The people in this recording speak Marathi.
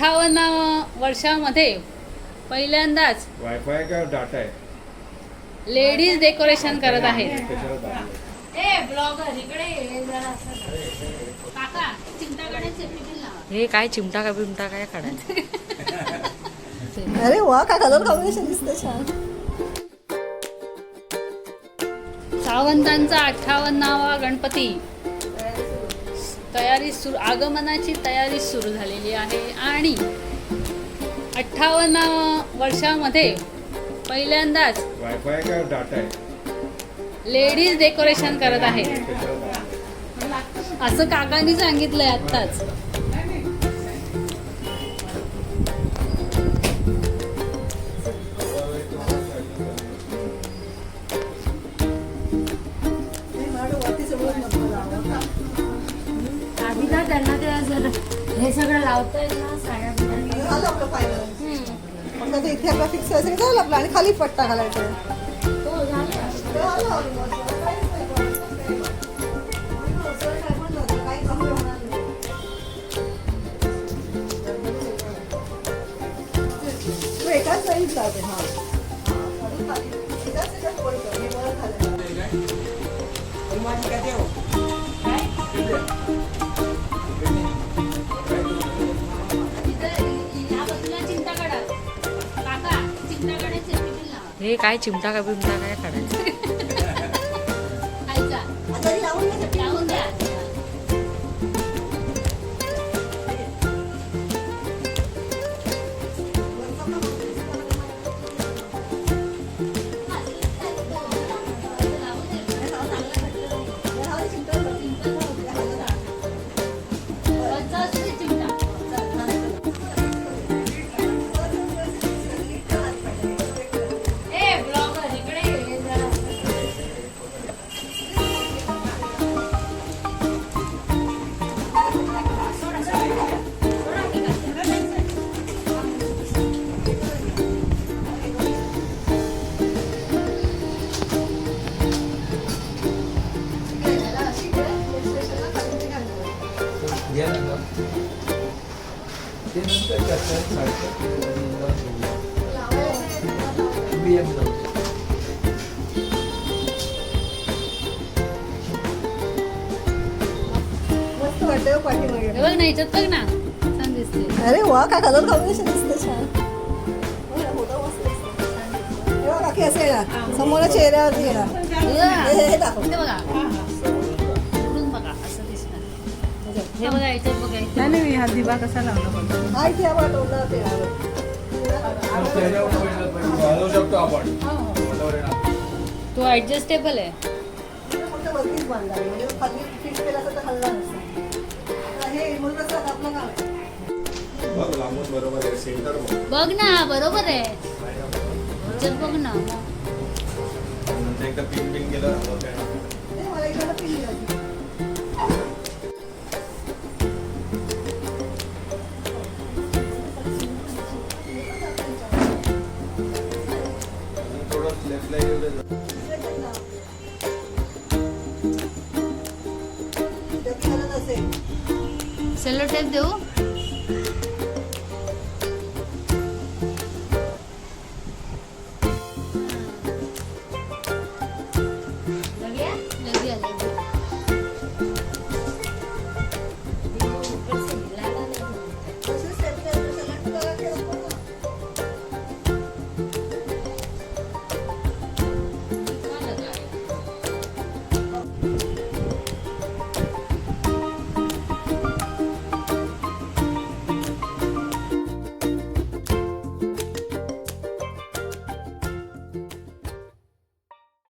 अठ्ठावन्न वर्षामध्ये पहिल्यांदाच वायफाय का डाटा आहे? लेडीज डेकोरेशन करत आहेत. हे काय चिमटा का बिमटा काय काढायचं? अरे वा कलर कॉम्बिनेशन दिसतं छान. सावंतांचा अठ्ठावन्नावा गणपती. तयारी सुरू आगमनाची तयारी सुरू झालेली आहे. आणि अठ्ठावन्न वर्षामध्ये पहिल्यांदाच वायफाय का डाटा आहे? लेडीज डेकोरेशन करत दाबलं? असं काकांनी सांगितलंय आत्ताच. त्यांना ते जर हे सगळं लावता येईल ना साड्या बिड्या. झालं आपलं फायनल मग आता इथे आपला फिक्स असेल झालं आपलं आणि खाली पट्टा घालायचा हो, झालं. ते आलं almost. काहीच नाही problem. आणि मग असं काय पण नव्हतं. काही कमी होणार नाही. तू एकाच साईड लावते हा हा, आणि खाली. एकाच ह्याच्यात वर कर. हे वर घालायचं. या हे काय चिमटा का बिमटा काय काढायचं? हो पाठीमागे बघ ना याच्यात बघ ना. छान दिसते अरे वा काय कलर कॉम्बिनेशन दिसतं छान. हो बघ, काकी असं येणार समोर चेहऱ्यावरती येणार हे- दाखव. बघा. हे बघा याच्यात बघा इथे. नाही हा दिवा कसा लावला हा शकतो आपण. तो ऍडजस्टेबल आहे फक्त वरतीच बांधला आहे. म्हणजे खाली फिट केला असता तर हलला नसता आता हे म्हणून कसं आपलं काम आहे. बघ लांबून बरोबर आहे सेंटर बघ बघ ना बरोबर आहे ह्याच्यात बघ ना एकदा पिन पिन केलं नाही. मला इकडनं पिन दिलं. लेफ्टला एवढं सेलो टेप देऊ